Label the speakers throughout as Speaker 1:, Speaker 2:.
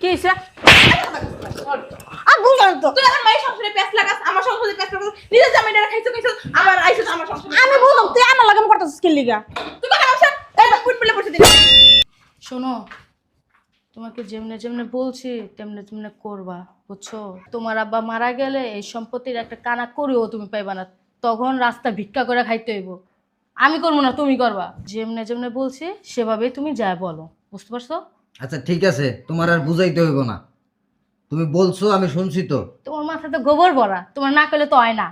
Speaker 1: কি হয়েছে আর বুঝলাম তো।
Speaker 2: তুই আমার মায়ের সংসারে লাগাস আমার সংসারে প্যাঁচ লাগাস নিজের জামাইটা খাইছো খাইছো আবার আইছো আমার সংসারে।
Speaker 1: আমি বুঝলাম তুই আমার লাগাম করতেছিস কি লিগা?
Speaker 2: তুই কথা পুট পেলে দিন?
Speaker 3: শোনো তোমাকে যেমনে যেমনে বলছি তেমনে তেমনে করবা বুঝছ? তোমার আব্বা মারা গেলে এই সম্পত্তির একটা কানা করেও তুমি পাইবা না। তখন রাস্তা ভিক্ষা করে খাইতে হইব। আমি করব না তুমি করবা। যেমনে যেমনে বলছি সেভাবেই তুমি যায় বলো বুঝতে পারছ?
Speaker 4: আচ্ছা ঠিক আছে তোমার আর বুঝাইতে হইব না। তুমি বলছো আমি শুনছি তো।
Speaker 3: তোমার মাথা তো গোবর ভরা তোমার না করলে তো হয় না।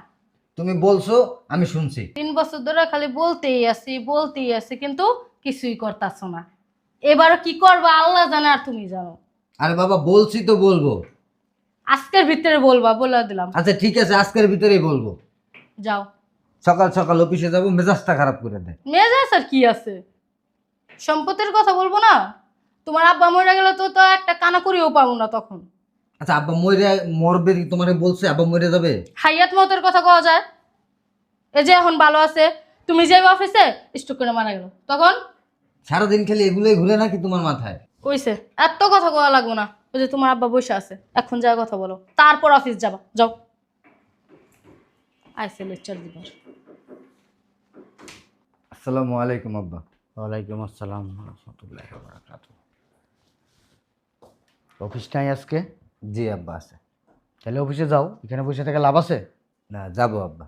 Speaker 4: তুমি বলছো আমি শুনছি।
Speaker 3: তিন বছর ধরে খালি বলতেই আছি বলতেই আছি কিন্তু কিছুই করতেছো না। এবারও কি করবা আল্লাহ জানে আর তুমি জানো।
Speaker 4: আরে বাবা বলছি তো বলব।
Speaker 3: আজকের ভিতরে বলবা বলে দিলাম।
Speaker 4: আচ্ছা ঠিক আছে আজকের ভিতরেই বলব।
Speaker 3: যাও।
Speaker 4: সকাল সকাল অফিসে যাব মেজাজটা খারাপ করে দেয়
Speaker 3: মেজাজ আর কি আছে? সম্পত্তির কথা বলব না? তোমার আব্বা মরে গেলে তো তো একটা কানা করিও পাবো না তখন।
Speaker 4: আচ্ছা আব্বা মরে মরবে তোমারে বলছে? আব্বা মরে যাবে?
Speaker 3: হাইয়াত মতের কথা কওয়া যায়। এই যে এখন ভালো আছে তুমি যে অফিসে স্টক করে মারা গেল। তখন?
Speaker 4: সারাদিন খালি এগুলোই ঘুরে নাকি তোমার মাথায়?
Speaker 3: কইছে এত কথা কওয়া লাগবো না ওই যে তোমার আব্বা বসে আছে এখন যা কথা বলো। তারপর অফিস যাবা যাও। আইসে লেকচার দিবার
Speaker 4: আসসালামু আলাইকুম আব্বা।
Speaker 5: ওয়ালাইকুম আসসালাম রহমতুল্লাহ বারাকাত অফিস নাই আজকে?
Speaker 4: জি আব্বা আছে।
Speaker 5: তাহলে অফিসে যাও এখানে বসে থেকে লাভ আছে?
Speaker 4: না যাব আব্বা।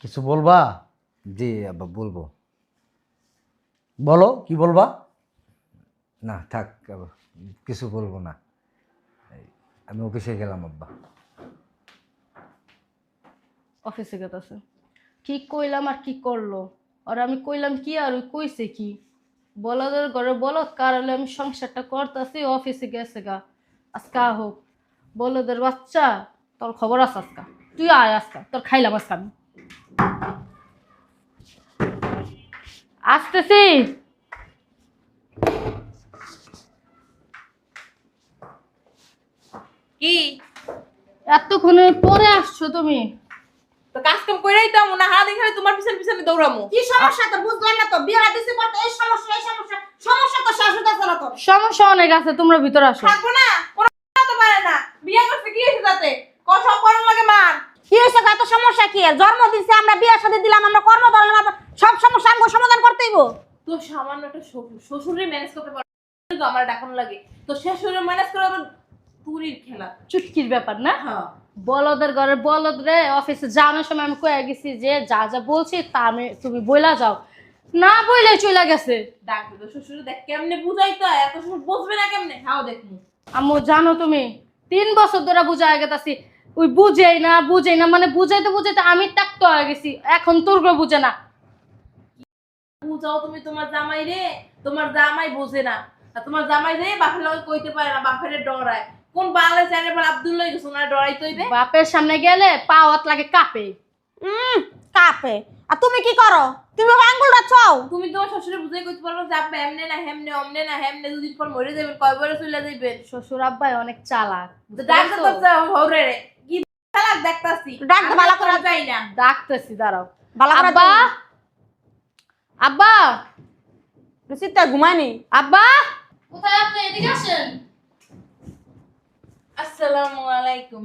Speaker 5: কিছু বলবা?
Speaker 4: জি আব্বা বলব।
Speaker 5: বলো কি বলবা?
Speaker 4: না থাক আব্বা, কিছু বলব না। আমি অফিসে গেলাম আব্বা।
Speaker 3: অফিসে গেতেছে। কি কইলাম আর কি করল? আর আমি কইলাম কি আর ওই কইছে কি? বলদের ঘরে বলদ কারণে আমি সংসারটা করতেছি অফিসে গেছে গা। আজকা হোক বলদের বাচ্চা তোর খবর আছে আজকা? তুই আয় আজকা তোর খাইলাম আজকা আমি। আসতেছি।
Speaker 2: কি?
Speaker 3: এতক্ষণে পরে আসছো তুমি?
Speaker 2: তো কাজ কাম কইরাই তো মনে হারা দেখে তোমার পিছনে পিছনে দৌড়ামু।
Speaker 1: কি সমস্যা তো বুঝলাম না তো বিয়ে দিছে পর এই সমস্যা এই সমস্যা সমস্যা তো শেষ হইতাছে না তো।
Speaker 3: সমস্যা অনেক আছে তোমরা ভিতরে আসো।
Speaker 2: থাকব না কোনো তো পারে না। বিয়ে করতে কি হয়েছে তাতে? ক সব লাগে মান
Speaker 1: কি হয়েছে এত সমস্যা কি? জন্ম দিছে আমরা বিয়ে শাদী দিলাম আমরা কর্ম ধরলাম সব সমস্যা আমাকে সমাধান করতেইব
Speaker 2: তো সামান্য একটা শ্বশুর ম্যানেজ করতে পারে তো আমার ডাকানো লাগে। তো শ্বশুরে ম্যানেজ করে পুরীর খেলা।
Speaker 3: চুটকির ব্যাপার না?
Speaker 2: হ্যাঁ।
Speaker 3: বলদের ঘরে বলদ রে অফিসে যাওয়ানোর সময় আমি কয়ে গেছি যে যা যা বলছি তা আমি তুমি বইলা যাও। না বইলে চলে গেছে।
Speaker 2: ডাকবে তো শ্বশুর দেখ কেমনে বুঝাইতে হয় এত শ্বশুর বুঝবে না কেমনে? হাও দেখমু
Speaker 3: আম্মু জানো তুমি তিন বছর ধরে বুঝাই গেতাছি। ওই বুঝেই না বুঝেই না মানে বুঝাইতে বুঝাইতে আমি টাকতে হয়ে গেছি। এখন তোর বুঝে না।
Speaker 2: বুঝাও তুমি তোমার জামাই রে তোমার জামাই বোঝে না। আর তোমার জামাই রে বাপের লগে কইতে পারে না বাপের ডরায়। কোন বাংলা চ্যানেল পর আব্দুল্লাহ গেছে ওনার ডরাইতে হইবে
Speaker 3: বাপের সামনে গেলে পাওয়াত লাগে কাপে।
Speaker 1: হুম কাপে। আর তুমি কি করো? তুমি আঙ্গুলটা চাও
Speaker 2: তুমি তোমার শ্বশুরে বুঝাই কইতে পারো যে আপনি এমনে না হেমনে অমনে না হেমনে দুদিন পর মরে যাবেন কয়বারে চলে
Speaker 3: শ্বশুর আব্বাই অনেক চালাক
Speaker 2: ডাক্তার তো হরে রে কি চালাক দেখতাছি।
Speaker 1: ডাক ভালো করে।
Speaker 2: যাই না।
Speaker 3: ডাকতেছি দাঁড়াও।
Speaker 1: ভালো করে
Speaker 3: আব্বা! আব্বা!
Speaker 1: চিত্তা ঘুমায়নি?
Speaker 3: আব্বা! কোথায় আপনি? এদিকে আসেন।
Speaker 2: আসসালামু আলাইকুম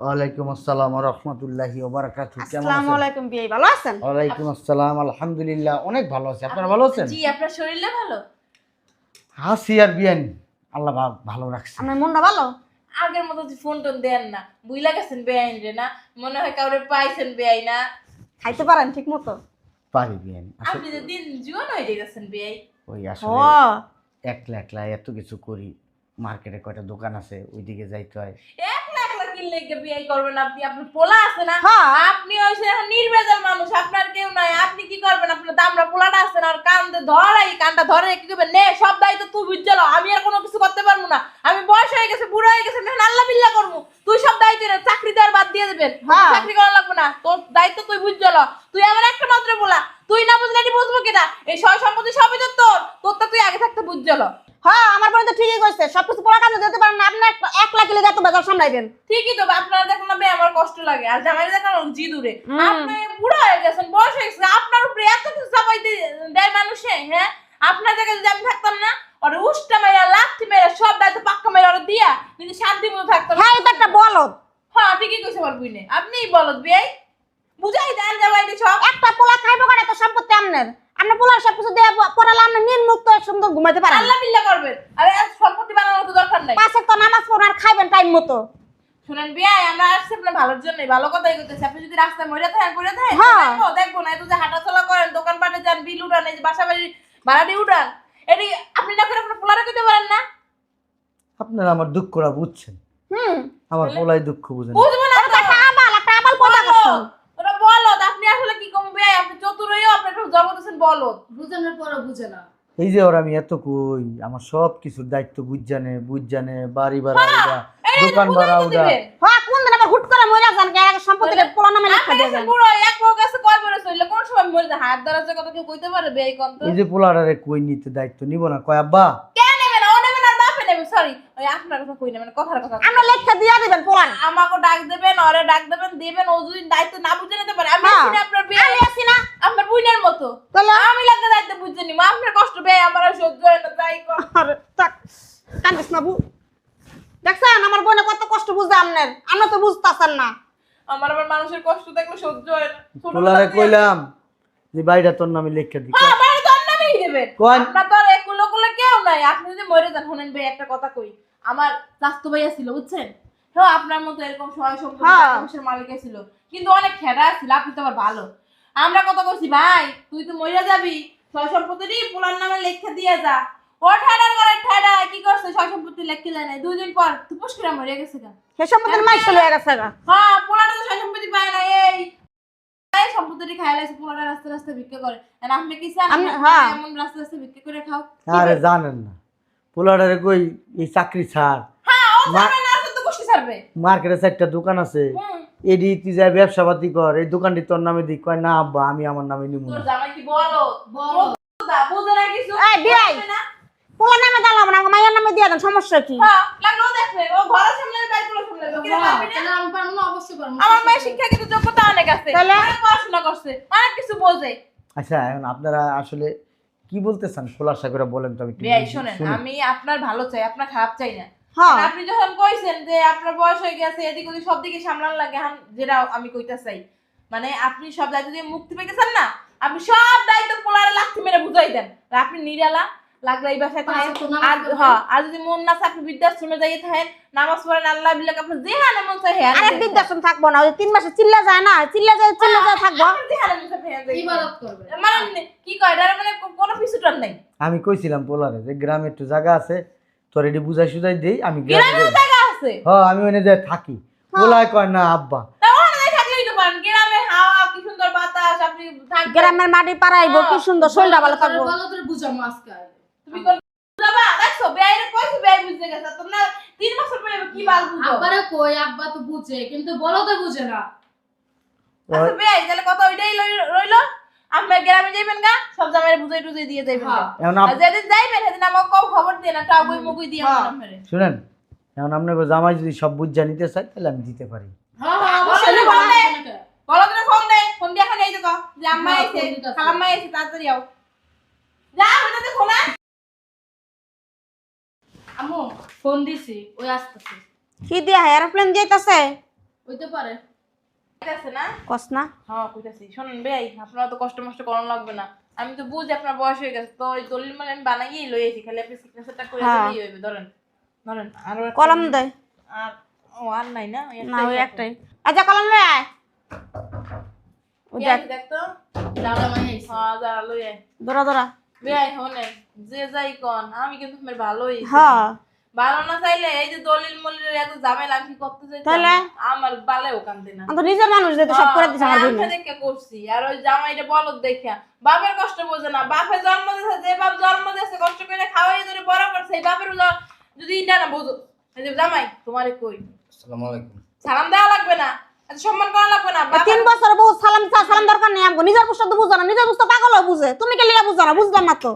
Speaker 5: ওয়ালাইকুম আসসালাম রহমতুল্লাহি বারাকাত কেমন
Speaker 1: আসসালামু আলাইকুম বিয়ে ভালো আছেন?
Speaker 5: ওয়ালাইকুম আসসালাম আলহামদুলিল্লাহ অনেক ভালো আছি। আপনারা ভালো আছেন?
Speaker 2: জি আপনার শরীরে ভালো?
Speaker 5: হাসি আর বিয়ান আল্লাহ ভালো রাখছে।
Speaker 1: আমার মনটা ভালো?
Speaker 2: আগের মতো ফোন টোন দেন না। বুইলা গেছেন বেআইন রে না? মনে হয় কাউরে পাইছেন বেআই না?
Speaker 1: খাইতে পারেন ঠিক মতো।
Speaker 5: পারি বিয়ান
Speaker 2: আপনি যে দিন জুয়ান হয়ে গেছেন বেআই।
Speaker 5: ওই আসলে একলা একলা এত কিছু করি। মার্কেটে কয়টা দোকান আছে ওইদিকে যাইতে হয়।
Speaker 2: একলা একলা কিনলে কে বিয়াই করবেন আপনি আপনার পোলা আছে না?
Speaker 1: হ্যাঁ।
Speaker 2: আপনি নির্বেজাল মানুষ আপনার কেউ নাই। আপনি কি করবেন? আপনার দামরা পোলাটা আছে না? আর কান্দে ধরাই কানটা ধরে কি করবেন? নে সব দায়িত্ব তুই আমি আর কোনো কিছু করতে পারব না। আমি বয়স হয়ে গেছে বুড়ো হয়ে গেছে এখন আল্লাহ বিল্লাহ করব। তুই সব দায়িত্ব নে চাকরি দেওয়ার বাদ দিয়ে দেবেন।
Speaker 1: হ্যাঁ।
Speaker 2: চাকরি করা লাগবে না। তোর দায়িত্ব তুই বুঝলো তুই আমার একটা মাত্র বলা তুই না বুঝলে এটি বুঝব কিনা এই সয় সম্পত্তি সবই তো তোর। তোরটা তুই আগে থাকতে বুঝলো
Speaker 1: হ্যাঁ আমার পরে তো ঠিকই কইছে। সবকিছু পোড়া কাজে দিতে পারেন না আপনি এক- লাখ কিলো এত বেজার সামলাইবেন
Speaker 2: ঠিকই তো আপনারা দেখুন না আমার কষ্ট লাগে। আর জামাই দেখুন জি দূরে। আপনি বুড়ো হয়ে গেছেন বয়স হয়ে গেছে আপনার উপরে এত দেয় মানুষে হ্যাঁ? আপনার জায়গায় যদি আমি থাকতাম না ওরা উষ্টা মেরা লাঠি মেরা সব দায়িত্ব পাক্কা মেরা ওরা দিয়া নিজে শান্তি মতো থাকতাম
Speaker 1: হ্যাঁ এটা একটা বলদ।
Speaker 2: হ্যাঁ ঠিকই কইছে আমার বুইনে। আপনিই বলত বিয়াই বুঝাই দেন জামাই সব।
Speaker 1: একটা পোলা খাইবো কেন? এত সম্পত্তি আমনের। আপনার পোলার সব কিছু দিয়ে পড়ালে আপনি নির্মুক্ত সুন্দর ঘুমাইতে পারেন
Speaker 2: আল্লাহ বিল্লাহ করবেন। আরে সম্পত্তি বানানোর তো দরকার নাই।
Speaker 1: পাশে তো নামাজ পড়ার খাইবেন টাইম মতো।
Speaker 2: শুনেন বিয়াই আমরা আসছি আপনার ভালোর জন্যই। ভালো কথাই করতেছি আপনি যদি রাস্তায় মরে থাকেন করে থাকেন
Speaker 1: হ্যাঁ।
Speaker 2: দেখব দেখব। না এত যে হাঁটাচলা করেন দোকানপাটে যান বিল উঠান এই যে বাসা বাড়ি ভাড়াটি উঠান। এটি আপনি না করে আপনার পোলারে দিতে পারেন না?
Speaker 5: আপনারা আমার দুঃখটা বুঝছেন।
Speaker 1: হুম।
Speaker 5: আমার পোলাই দুঃখ বুঝেন।
Speaker 2: বুঝব না
Speaker 1: একটা আবাল একটা আবাল পয়দা
Speaker 2: বলো।
Speaker 1: করছেন
Speaker 2: ওরা বলদ আপনি আসলে কমবে আপনি চতুরইও আপনি একটু জন্ম দিয়েছেন বলদ
Speaker 3: বুঝানোর পরও বুঝে না।
Speaker 5: এই যে ওরা আমি এত কই আমার সব কিছুর দায়িত্ব বুঝজানে বুঝজানে বাড়ি ভাড়া উদা দোকান ভাড়া
Speaker 1: হ্যাঁ কোন দিন আবার হুট করে মরে যান কে আগে পোলা নামে লেখা
Speaker 2: আপনি
Speaker 1: দিয়ে যান।
Speaker 2: বুড়ো এক বউ কাছে কয় কোন সময় মরে যায় হাত ধরার কথা কেউ কইতে পারে বেই কোন তো
Speaker 5: এই যে পোলাটারে কই নিতে দায়িত্ব নিব না কয় আব্বা।
Speaker 2: কে নেবে না ও নেবে না আর বাপে নেবে সরি ওই আপনার কথা কই নেবেন কথার কথা
Speaker 1: আমরা লেখা দিয়ে দিবেন
Speaker 2: আমাকে ডাক দেবেন ওরে ডাক দেবেন দিবেন ও যদি দায়িত্ব না বুঝে নিতে পারে আমি
Speaker 1: হ্যাঁ।
Speaker 2: আছি না আপনার বিয়ে।
Speaker 1: আমি আছি না।
Speaker 2: বুইনের মতো।
Speaker 1: তাহলে?
Speaker 2: আমি লাগতে দায়িত্ব বুঝে নিব আপনার কষ্ট বে আমার আর সহ্য হয় না কর।
Speaker 1: আরে থাক কান্দিস না বু। দেখছেন আমার বোনে কত কষ্ট বুঝতে আপনার আমরা তো বুঝতেছেন না।
Speaker 2: আমার আবার মানুষের কষ্ট দেখলে সহ্য হয় না।
Speaker 5: পোলারে কইলাম যে বাড়িটা তোর নামে লেখা দি।
Speaker 2: হ্যাঁ বাইরে তো আপনারই দেবেন।
Speaker 5: কোন?
Speaker 2: আপনার তো আর একুলো কুলো কেউ নাই আপনি যদি মরে যান শুনেন ভাই একটা কথা কই। আমার স্বাস্থ্য ভাইয়া ছিল বুঝছেন? হ্যাঁ আপনার মতো এরকম সহায় সম্পত্তি
Speaker 1: হ্যাঁ।
Speaker 2: মালিক ছিল। কিন্তু অনেক খেড়া ছিল আপনি তো আবার ভালো। আমরা কথা কইছি ভাই তুই তো মরে যাবি সয় সম্পত্তি পোলার নামে লেখা দিয়ে যা। ও ঠাডার করে ঠাডা কি করছে? সয় সম্পত্তি লেখা যায় না দুই দিন পর তুই পুষ্কিরা মরে গেছে গা।
Speaker 1: সে সম্পত্তির মাইক চলে গেছে গা।
Speaker 2: হ্যাঁ পোলাটা তো সয় সম্পত্তি পায় না এই এই সম্পত্তি খাই লাইছে পোলাটা রাস্তা রাস্তা ভিক্ষা করে। আর আপনি কি চান?
Speaker 1: আপনি-
Speaker 2: আপনি
Speaker 1: হ্যাঁ।
Speaker 2: এমন রাস্তা রাস্তা ভিক্ষা করে খাও।
Speaker 5: আরে জানেন না। পোলাটারে কই এই চাকরি ছাড়।
Speaker 2: হ্যাঁ ও
Speaker 5: মা-
Speaker 2: ছাড়বে না আসলে তো কুষ্টি ছাড়বে।
Speaker 5: মার্কেটে চারটা দোকান আছে।
Speaker 2: হুম।
Speaker 5: এডি তুই যা ব্যবসা পাতি কর। এই দোকানটি তোর নামে দিই কয় না আব্বা আমি আমার নামে নিব
Speaker 2: তোর
Speaker 5: না
Speaker 2: জামাই কি বলো?
Speaker 3: বলো।
Speaker 2: বুঝা বুঝে না কিছু।
Speaker 1: এই, বিয়াই।
Speaker 2: বুঝবে না?
Speaker 1: পোলা নামে দিলাম না মায়ের নামে দিয়ে দেন সমস্যা কি
Speaker 2: হ্যাঁ দেখবে ও ঘরে সামলাবে বাইরে সামলাবে কি
Speaker 3: হ্যাঁ,
Speaker 2: না?
Speaker 3: আমি পারব না অবশ্যই পারব
Speaker 2: আমার মায়ের শিক্ষা কিন্তু যোগ্যতা অনেক আছে
Speaker 1: তাহলে?
Speaker 2: পড়াশোনা করছে অনেক কিছু বোঝে
Speaker 5: আচ্ছা এখন আপনারা আসলে কি বলতে চান খোলাসা করে বলেন তো আমি
Speaker 2: বিয়াই
Speaker 5: বুঝি।
Speaker 2: আমি আপনার ভালো চাই আপনার খারাপ চাই না
Speaker 1: হ্যাঁ
Speaker 2: আপনি যখন কইছেন যে আপনার বয়স হয়ে গেছে এদিক ওদিক সব দিকে সামলান লাগে হান যেটা আমি কইতে চাই মানে আপনি সব দায়িত্ব দিয়ে মুক্তি পেতেছেন না আপনি সব দায়িত্ব পোলারে লাথি মেরে বুঝাই দেন আর আপনি নিরালা লাগলে এই বাসায় থাকেন। আর হ্যাঁ আর যদি মন না আপনি বৃদ্ধাশ্রমে যাইয়ে থাকেন নামাজ পড়েন আল্লাহ বিল্লাহ আপনি যেহানে মন চায় হ্যাঁ
Speaker 1: আরে বৃদ্ধাশ্রম থাকব না ওই যে তিন মাসে চিল্লা যায় না চিল্লা যায় চিল্লা যায় থাকব।
Speaker 2: মন চায় হ্যাঁ
Speaker 3: ইবাদত করবে।
Speaker 2: মানে কি কয় মানে কোনো পিছুটার নাই।
Speaker 5: আমি কইছিলাম পোলারে যে গ্রামে একটু জায়গা আছে তোর এটি বুঝাই সুঝাই দেই আমি গ্রামে
Speaker 2: জায়গা আছে?
Speaker 5: হ্যাঁ আমি ওখানে যাই থাকি। পোলায় কয় না আব্বা।
Speaker 2: তা ওখানে থাকলেই গ্রামের কি সুন্দর বাতাস আপনি থাকবেন।
Speaker 1: গ্রামের মাটি পাড়াইবো কি সুন্দর ভালো থাকব।
Speaker 2: তুমি কোন বুঝাবা দেখছ বেআইরে কইছো বেআই বুঝতে গেছে। তোমরা তিন বছর পরে কি বাল বুঝো?
Speaker 3: আব্বারে কই আব্বা তো বুঝে কিন্তু বলো তো বুঝে না।
Speaker 2: আচ্ছা বেআই তাহলে কথা ওইটাই লই- রইল। আমরা গ্রামে যাইবেন গা সব জামাইরে বুঝাই টুজাই দিয়ে যাইবেন গা।
Speaker 3: হ্যাঁ।
Speaker 5: এখন
Speaker 2: আর যেদিন যাইবেন সেদিন আমাকে কম খবর দিয়ে না টাকুই মুকুই দিয়ে
Speaker 1: হ্যাঁ।
Speaker 2: আমার
Speaker 5: শুনেন এখন আপনাকে জামাই যদি সব বুঝা নিতে চাই তাহলে আমি দিতে পারি।
Speaker 3: হ্যাঁ হ্যাঁ অবশ্যই বলো
Speaker 2: তুমি ফোন দে। ফোন দিয়ে এখন এই দেখো যে আম্মা এসে
Speaker 3: ফোন
Speaker 2: খালাম্মা এসে তাড়াতাড়ি আও। যা
Speaker 3: আম্মু ফোন দিছি ওই আসতেছে।
Speaker 1: কি দিয়া এরোপ্লেন যাইতাছে?
Speaker 3: হইতে পারে।
Speaker 2: আছে না?
Speaker 1: কস না।
Speaker 2: হ্যাঁ কইতাছি। শোনেন বেআই আপনারা তো কষ্ট মষ্ট করানো লাগবে না। আমি তো বুঝি আপনার বয়স হয়ে গেছে তো ওই দলিল মানে আমি বানাইয়েই লই আইছি খালি আপনি সিগনেচারটা করে
Speaker 1: হ্যাঁ।
Speaker 2: দিলেই হইবে ধরেন। ধরেন আরও
Speaker 1: কলম দে।
Speaker 2: আর ও আর নাই না? ওই
Speaker 1: না ওই একটাই। আচ্ছা কলম লয়ে আয়।
Speaker 2: বেআই,
Speaker 1: দেখ।
Speaker 2: দেখ তো
Speaker 3: দাদা মাই আইছে।
Speaker 2: হ্যাঁ যা লই আয়।
Speaker 1: দৌড়া দৌড়া
Speaker 2: বেআই হনে যে যাই কন আমি কিন্তু তোমার ভালোই
Speaker 1: হ্যাঁ।
Speaker 2: ভালো না চাইলে এই যে দলিল মলিল এত ঝামেলা আমি করতে চাই
Speaker 1: তাহলে?
Speaker 2: আমার বালেও কান্দে না।
Speaker 1: আমি তো নিজের মানুষ যেতে সব করে দিছে আমার
Speaker 2: হ্যাঁ, দেখে করছি। আর ওই জামাইটা বলদ দেখা বাপের কষ্ট বোঝে না। বাপের জন্ম দিয়েছে যে বাপ জন্ম দিয়েছে কষ্ট করে খাওয়াই ধরে বড় করছে এই বাপের যদি ইটা না বোঝো। জামাই তোমারে কই?
Speaker 4: আসসালামু আলাইকুম।
Speaker 2: সালাম দেওয়া লাগবে না। সম্মান করা লাগবে না
Speaker 1: তিন বছর বউ সালাম চা সালাম দরকার নেই আমগো নিজের বুঝতে বুঝো না নিজের বুঝতে পাগল বুঝে। তুমি কে লিগা বুঝো না বুঝলাম না তো।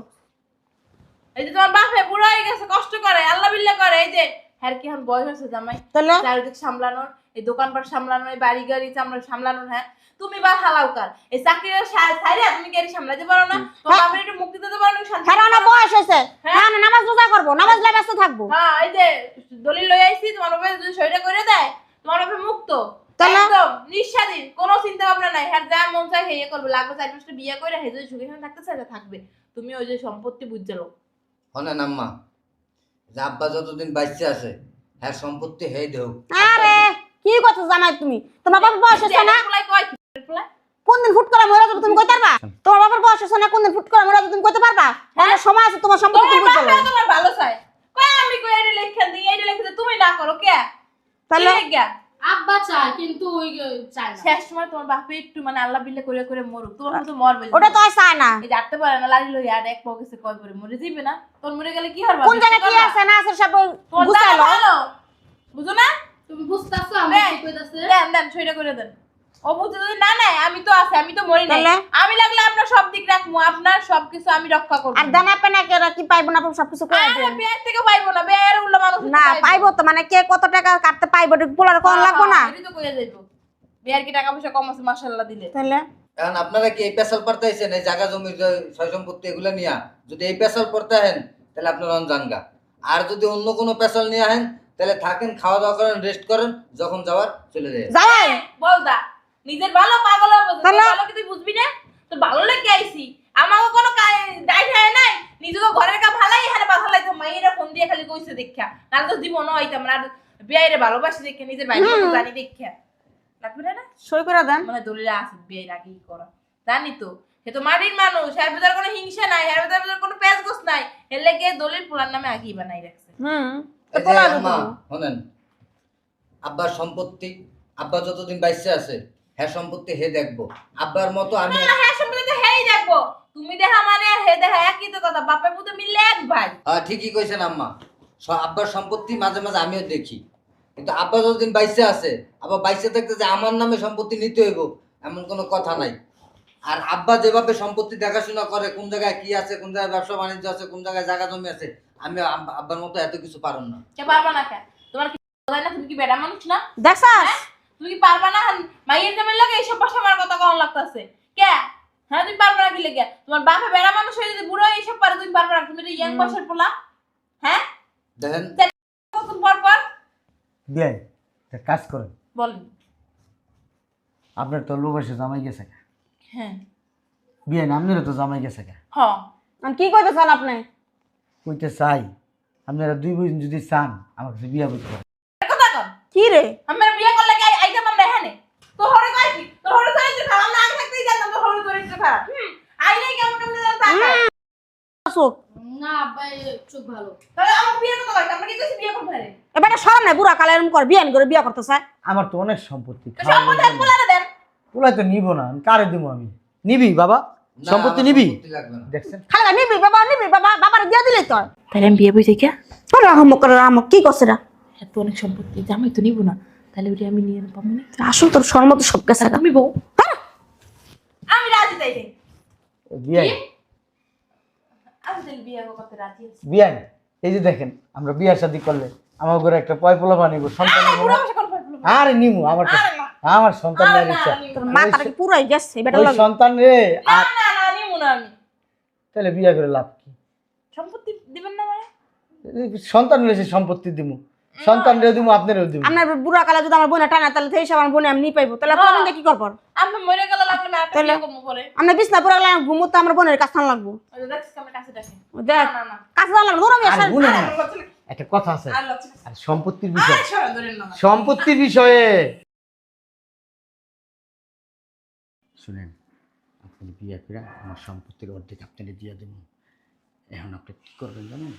Speaker 2: এই যে তোমার বাপে বুড়ো হয়ে গেছে কষ্ট করে আল্লাহ বিল্লাহ করে। এই যে হ্যার কি এখন বয়স হয়েছে জামাই? চারিদিক সামলানোর এই দোকানপাট সামলানো এই বাড়ি গাড়ি সামলা- হ্যাঁ? তুমি বা হালাউকার এই চাকরির সাইরে তুমি গাড়ি সামলাতে পারো না? তোমার
Speaker 1: হ্যাঁ।
Speaker 2: একটু মুক্তি দিতে পারো না
Speaker 1: হ্যাঁ না বয়স হয়েছে।
Speaker 2: হ্যাঁ।
Speaker 1: নামাজ রোজা করব নামাজ ব্যস্ত থাকব।
Speaker 2: হ্যাঁ এই যে দলিল লই আইছি তোমার যদি সইটা করে দেয় তোমার বাপে মুক্ত
Speaker 1: তাহলে?
Speaker 2: একদম নিঃস্বাধীন কোনো চিন্তা ভাবনা নাই হ্যাঁ যা মন চায় হেয়ে করবে। লাগবে চার পাঁচটা বিয়ে করে হে যদি সুখে সুখে থাকতে চায় থাকবে। তুমি ওই যে সম্পত্তি বুঝছ
Speaker 4: হনেন আম্মা যে আব্বা যতদিন বাইচে আছে হ্যাঁ সম্পত্তি হে দেও
Speaker 1: আরে কি কথা জামাই তুমি? তোমার বাবার বয়স হয়েছে না? কোন দিন ফুট করে মরে যাবে তুমি কইতে পারবা? তোমার বাবার বয়স হয়েছে না কোন দিন ফুট করে মরে যাবে তুমি কইতে পারবা? অনেক সময় আছে তোমার সম্পত্তি বুঝতে
Speaker 2: বাপেও তোমার ভালো চায়। কয় আমি কই এই লেখা দিই এই লেখা তুমি না করো কে?
Speaker 1: তাহলে?
Speaker 3: আব্বা চায় কিন্তু ওই চায় না।
Speaker 2: শেষ সময় তোমার বাপে একটু মানে আল্লাহ বিল্লা করে করে মরুক। তোমার মতো মরবে
Speaker 1: ওটা তো আর চায় না।
Speaker 2: এই যাতে পারে না লাড়ি লই আর এক পকেসে কয় করে মরে যাবে না। তোর মরে গেলে কি হবে
Speaker 1: কোন জায়গা কি আছে না আছে সব
Speaker 2: ভালো। বুঝো না?
Speaker 3: তুমি বুঝতাছো আমি
Speaker 2: দেন,
Speaker 3: কি কইতাছে।
Speaker 2: দেন দেন সইটা করে দেন। ও বুঝতে যদি না নাই আমি তো আছি আমি তো মরি নাই।
Speaker 1: তাহলে?
Speaker 2: আমি লাগলে আপনার সব দিক রাখব আপনার সবকিছু আমি রক্ষা করব।
Speaker 1: আর দানা পেনা কে কি পাইবো না সবকিছু করে
Speaker 2: আরে
Speaker 1: দেন।
Speaker 2: বিয়ের থেকে পাইবো না বিয়ের উল্লা মানুষ
Speaker 1: না পাইবো। তো মানে কে কত টাকা কাটতে পাইবো এটা কোন লাগবো না।
Speaker 2: এটাই তো কইয়া যাইবো। বিয়ের কি টাকা পয়সা কম আছে মাশাআল্লাহ দিলে।
Speaker 1: তাহলে?
Speaker 4: এখন আপনারা কি এই পেশাল পড়তে আইছেন এই জায়গা জমি সম্পত্তি এগুলো নিয়া? যদি এই পেশাল পড়তে আহেন তাহলে আপনারা জানগা আর যদি অন্য কোনো পেশাল নিয়ে আহেন তাহলে থাকেন খাওয়া দাওয়া করেন রেস্ট করেন যখন যাওয়ার চলে যায়
Speaker 1: যাই
Speaker 2: বল দা নিজের ভালো পাগল ভালো কি তুই বুঝবি না? তো ভালো লেগে আইছি। আমাকে কোনো দায় ঠায় নাই। নিজেকে ঘরের কা ভালাই হারে বাধা লাইতো মাইয়েরা ফোন দিয়ে খালি কইছে দেখা নাহলে তো জীবন হইতাম না বিয়ের ভালোবাসি দেখে নিজের বাইরে জানি দেখা লাগবে না
Speaker 1: সই করে দেন।
Speaker 2: মানে দলিলে আছে বিয়ের আগেই করা। জানি তো সে তো মাটির মানুষ এর ভিতরে কোনো হিংসা নাই এর ভিতরে কোনো পেঁচ গোস নাই। এর লেগে দলিল পোলার নামে আগেই বানাই রাখছে।
Speaker 1: হুম।
Speaker 4: শোনেন আব্বার সম্পত্তি আব্বা যতদিন বাইসে আছে হ্যাঁ সম্পত্তি হে দেখব। আব্বার মতো আমি
Speaker 2: না, হ্যাঁ সম্পর্কে তো হেই দেখব। তুমি দেখা মানে আর হে দেখা একই তো কথা। বাপের পুতে মিললে এক ভাই।
Speaker 4: হ্যাঁ ঠিকই কইছেন আম্মা। আব্বার সম্পত্তি মাঝে মাঝে আমিও দেখি। কিন্তু আব্বা যতদিন বাইসে আছে আবার বাইসে থাকতে যে আমার নামে সম্পত্তি নিতে হইব এমন কোনো কথা নাই। আর আব্বা যেভাবে সম্পত্তি দেখাশোনা করে কোন জায়গায় কি আছে কোন জায়গায় ব্যবসা বাণিজ্য আছে কোন জায়গায় জায়গা জমি আছে আমি আব্বার মতো এত কিছু পারুম না।
Speaker 2: কে পারবা না কে তোমার কি না? তুমি কি বেড়া মানুষ না?
Speaker 1: দেখছাস?
Speaker 2: তুমি কি পারবা না? মাইয়ের জামের লাগে এইসব ভাষা আমার কথা কম লাগতাছে। কে? হ্যাঁ তুমি পারবা না কি লেগে তোমার বাপে বেড়া মানুষ হয়ে যদি বুড়ো এইসব পারে তুমি পারবা না। তুমি ইয়াং বয়সের পোলা। হ্যাঁ?
Speaker 4: দেখেন
Speaker 2: কতদিন পর পর।
Speaker 5: একটা কাজ করেন।
Speaker 2: বলেন।
Speaker 5: আপনার তো লোক এসে জামাই গেছে
Speaker 2: হ্যাঁ।
Speaker 5: বিয়াই না আপনারও তো জামাই গেছে গা।
Speaker 2: হ।
Speaker 1: আমি কি কইতে চান আপনি?
Speaker 5: কইতে চাই আপনারা দুই বোন যদি চান আমার কাছে বিয়া
Speaker 2: কন।
Speaker 1: কি রে?
Speaker 2: আমরা বিয়ে করলে কি আইতাম আমরা এখানে তো হরে কয় কি? তো হরে চরিত্র খারাপ আমরা আগে থাকতেই জানতাম তো হরে চরিত্র খারাপ আইলে কেমন কেমন জানতাম
Speaker 1: চোখ
Speaker 3: না আব্বা চোখ ভালো।
Speaker 2: তাহলে আমার বিয়ে কথা কইতাম আমরা কি কইছি বিয়ে করব রে
Speaker 1: এবারে সরম নাই বুড়া কালে এরকম কর বিয়ান করে বিয়া করতে চায়।
Speaker 5: আমার তো অনেক সম্পত্তি
Speaker 2: তো সম্পত্তি পোলারে দেন।
Speaker 5: ওলাই তো নিব না আমি কারে দিব আমি? নিবি বাবা? সম্পত্তি নিবি? দেখছেন?
Speaker 1: খালি নিবি বাবা নিবি বাবা বাবার দিয়া দিলে তো।
Speaker 2: তাহলে আমি বিয়ে কে?
Speaker 1: করছে
Speaker 2: এত অনেক সম্পত্তি জামাই তো নিব না। তাহলে ওটা আমি নিয়ে পাবো না
Speaker 1: আসল তোর সরমত সব গেছে গা।
Speaker 2: তুমি বউ। আমি রাজি তাই রে আমি তাহলে বিয়ে করতে রাজি আছি।
Speaker 5: বিয়াই এই যে দেখেন আমরা বিয়ার শাদি করলে আমার ঘরে একটা পয় পোলা বানিব সন্তান আরে নিমু আমার সন্তান নেওয়ার
Speaker 2: না,
Speaker 5: ইচ্ছা।
Speaker 2: নিমু।
Speaker 1: তোর
Speaker 2: না।
Speaker 1: মাথাটা পুরাই গেছে বেটা লাগে
Speaker 5: সন্তান রে
Speaker 2: না না না নিমু না আমি।
Speaker 5: তাহলে বিয়া করে লাভ কি?
Speaker 2: সম্পত্তি দিবেন না মানে?
Speaker 5: সন্তান রয়েছে সম্পত্তি দিমু। সন্তান রে দিমু আপনারও দিমু।
Speaker 1: আপনার বুড়া কালে যদি আমার বোনে টানা তাহলে সেই আমার বোনে আমি নি পাইবো। তাহলে। আপনার কি করব?
Speaker 2: আমি মরে গেলে
Speaker 1: তাহলে? আমরা বিছনা পুরা আমার বোনের কাছে লাগবো। দেখ। কাছে লাগবো আমি।
Speaker 5: একটা কথা আছে।
Speaker 2: আর
Speaker 5: সম্পত্তির বিষয়। সম্পত্তির শুনেন আপনি বিয়ে করে আমার সম্পত্তির অর্ধেক আপনাকে দিয়ে দেবো। এখন আপনি কী করবেন জানেন?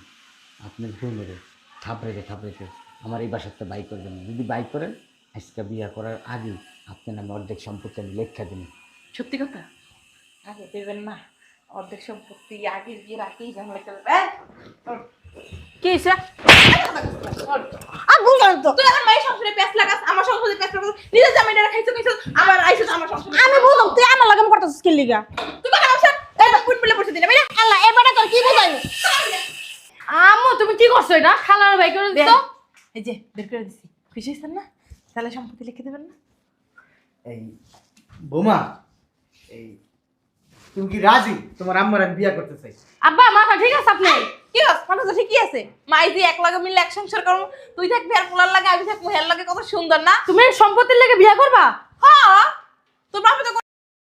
Speaker 5: আপনার বোনেরে থাপড়েতে থাপড়েতে আমার এই বাসাতে বাই করবেন যদি বাই করেন আজকে বিয়ে করার আগে আপনার নামে অর্ধেক সম্পত্তি আমি লেখা দিন
Speaker 2: সত্যি কথা? আগে দেবেন না অর্ধেক সম্পত্তি আগে বিয়ের আগেই ঝামেলা ওঠ,
Speaker 1: কি তো।
Speaker 2: তুই আমার মায়ের সংসারে প্যাঁচ লাগাস আমার সংসারে প্যাঁচ লাগাস নিজের জামাইটা খাইছো খাইছো আবার আইছো আমার সংসারে
Speaker 1: আমি বুঝলাম তুই আমার লাগে করতেছিস কি লিগা?
Speaker 2: তুই কথা বলছ এই পুট বলে বসে দিলে
Speaker 1: আল্লাহ এই বেটা তোর কি বুঝাই
Speaker 3: আম্মু তুমি কি করছ এটা? খালার ভাই করে দিছো?
Speaker 2: এই যে বের করে দিছি। খুশি হইছেন না? তাহলে সম্পত্তি লিখে দেবেন না?
Speaker 6: এই বোমা এই তুমি কি রাজি? তোমার আম্মার আমি বিয়া করতে চাই।
Speaker 3: আব্বা মাথা ঠিক আছে আপনি?
Speaker 2: কি মানে তো ঠিকই আছে। মাই যে এক লাগে মিলে এক সংসার করব তুই থাকবি আর পোলার লাগে আমি থাকব হের লাগে কত সুন্দর না?
Speaker 3: তুমি সম্পত্তির লাগে বিয়ে করবা?
Speaker 2: হ্যাঁ তোর বাপে তো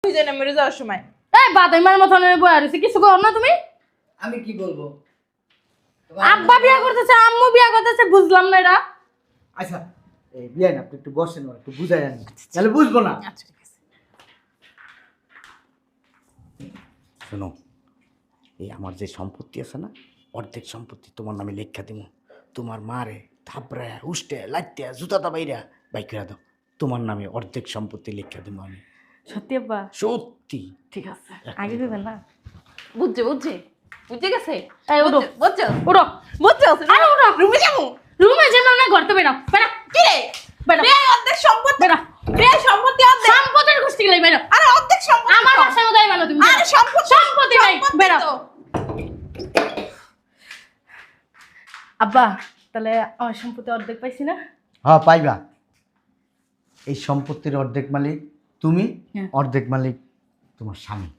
Speaker 2: হয়ে যায় না মেরে যাওয়ার সময়।
Speaker 3: এই বাদাইমার মতন বয়ে কিছু কর না তুমি।
Speaker 4: আমি কি বলব?
Speaker 3: আব্বা বিয়া করতেছে আম্মু বিয়া করতেছে বুঝলাম না এটা।
Speaker 6: আচ্ছা এই বিয়া না আপনি একটু বসেন ওর একটু বুঝাই আনি তাহলে বুঝব না।
Speaker 2: আচ্ছা ঠিক আছে।
Speaker 5: শোনো এই আমার যে সম্পত্তি আছে না অর্ধেক সম্পত্তি তোমার নামে লেখা দিব তোমার মারে থাপড়ায় উষ্টে লাইতে জুতা দাবাইরা বাইক দাও। তোমার নামে অর্ধেক সম্পত্তি লেখা দিব আমি।
Speaker 3: সত্যি আব্বা?
Speaker 5: সত্যি।
Speaker 3: ঠিক আছে। আগে দেবেন না?
Speaker 2: বুঝছে বুঝছে। বুঝে গেছে?
Speaker 3: এই উঠো।
Speaker 2: বুঝছ
Speaker 3: উঠো।
Speaker 2: বুঝছ?
Speaker 3: আরে উঠো।
Speaker 2: রুমে যাব?
Speaker 3: রুমে যাবে না ঘরতে বেরাও বেরাও
Speaker 2: কি রে? অর্ধেক সম্পত্তি রে সম্পত্তি অর্ধেক
Speaker 3: সম্পত্তির গোষ্ঠী গেলে বেরাও
Speaker 2: আরে অর্ধেক সম্পত্তি
Speaker 3: আমার
Speaker 2: তো।
Speaker 3: বাসায় উদয় তুমি
Speaker 2: আরে সম্পত্তি
Speaker 3: সম্পত্তি নাই
Speaker 2: সম্পত্তি
Speaker 3: আব্বা তাহলে আমার সম্পত্তি অর্ধেক পাইছি না?
Speaker 5: হ্যাঁ পাইবা। এই সম্পত্তির অর্ধেক মালিক তুমি
Speaker 3: হ্যাঁ।
Speaker 5: অর্ধেক মালিক তোমার স্বামী।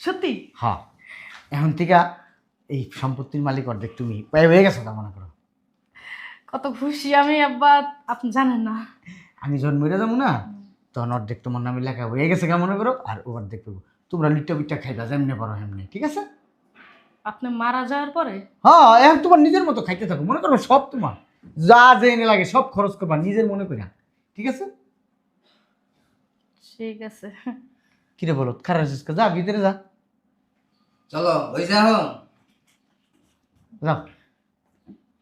Speaker 3: সত্যি?
Speaker 5: হ্যাঁ। এখন থেকে এই সম্পত্তির মালিক অর্ধেক তুমি। পাই হয়ে গেছো তা মনে করো।
Speaker 3: কত খুশি আমি আব্বা। আপনি জানেন না।
Speaker 5: আমি যখন মরে যাব না তখন অর্ধেক তোমার নামে লেখা হয়ে গেছে কেমন মনে করো আর ও অর্ধেক পাবো তোমরা লিট্টা বিট্টা খাইবা যেমনি পারো এমনি ঠিক আছে?
Speaker 3: আপনি মারা যাওয়ার পরে?
Speaker 5: হ্যাঁ এখন তোমার নিজের মতো খাইতে থাকো মনে করো সব তোমার। যা যে এনে লাগে সব খরচ করবা নিজের মনে করে ঠিক আছে?
Speaker 3: ঠিক আছে।
Speaker 5: কিরে বলো খারাপ যা ভিতরে যা।
Speaker 4: চলো হয়ে যাও
Speaker 5: যাও।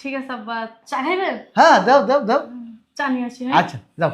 Speaker 3: ঠিক আছে আব্বা। চা খাইবেন?
Speaker 5: হ্যাঁ দাও দাও দাও।
Speaker 3: চা নিয়ে আসি হ্যাঁ?
Speaker 5: আচ্ছা যাও।